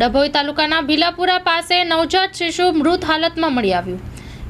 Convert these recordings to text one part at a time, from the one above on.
ડભોઈ તાલુકાના ભીલાપુરા પાસે નવજાત શિશુ મૃત હાલતમાં મળી આવ્યું.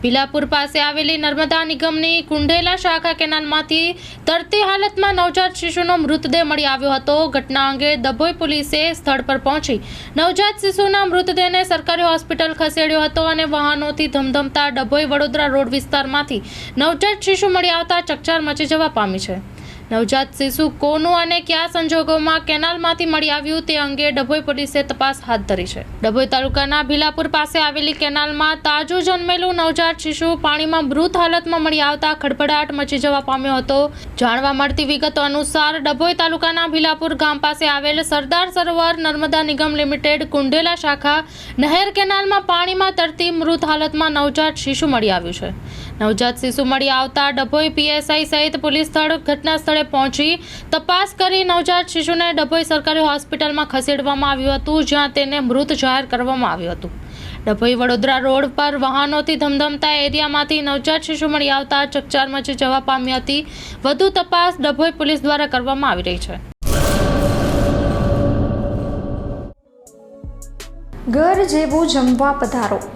ભીલાપુર પાસે આવેલી નર્મદા નિગમની કુંડેલા શાખા કેનાલમાંથી તરતી હાલતમાં નવજાત શિશુનો મૃતદેહ મળી આવ્યો હતો. ઘટના અંગે ડભોઈ પોલીસે સ્થળ પર પહોંચી નવજાત શિશુના મૃતદેહને સરકારી હોસ્પિટલ ખસેડ્યો હતો અને વાહનોથી ધમધમતા ડભોઈ વડોદરા રોડ વિસ્તારમાંથી નવજાત શિશુ મળી આવતા ચકચાર મચી જવા પામી છે. નવજાત શિશુ કોનું અને કયા સંજોગોમાં કેનાલમાંથી મળી આવ્યું તે અંગે ડભોઈ પોલીસે તપાસ હાથ ધરી છે. ડભોઈ તાલુકાના ભીલાપુર પાસે આવેલી કેનાલમાં તાજું જન્મેલું નવજાત શિશુ પાણીમાં મૃત હાલતમાં મળી આવતા ખડભડાટ મચી જવા પામ્યો હતો. જાણવા મળતી વિગતો અનુસાર ડભોઈ તાલુકાના ભીલાપુર ગામ પાસે આવેલ સરદાર સરોવર નર્મદા નિગમ લિમિટેડ કુંડેલા શાખા નહેર કેનાલમાં પાણીમાં તરતી મૃત હાલતમાં નવજાત શિશુ મળી આવ્યું છે. નવજાત શિશુ મળી આવતા ડભોઈ પીએસઆઈ સહિત પોલીસ સ્થળ ઘટના સ્થળે પહોંચી તપાસ કરી નવજાત શિશુને ડભોઈ સરકારી હોસ્પિટલમાં ખસેડવામાં આવ્યું હતું, જ્યાં તેને મૃત જાહેર કરવામાં આવ્યું હતું. ડભોઈ વડોદરા રોડ પર વાહનોથી ધમધમતા એરિયામાંથી નવજાત શિશુ મળી આવતા ચકચાર જવા પામી હતી. વધુ તપાસ ડભોઈ પોલીસ દ્વારા કરવામાં આવી રહી છે. ઘર જેવું જમવા પધારો.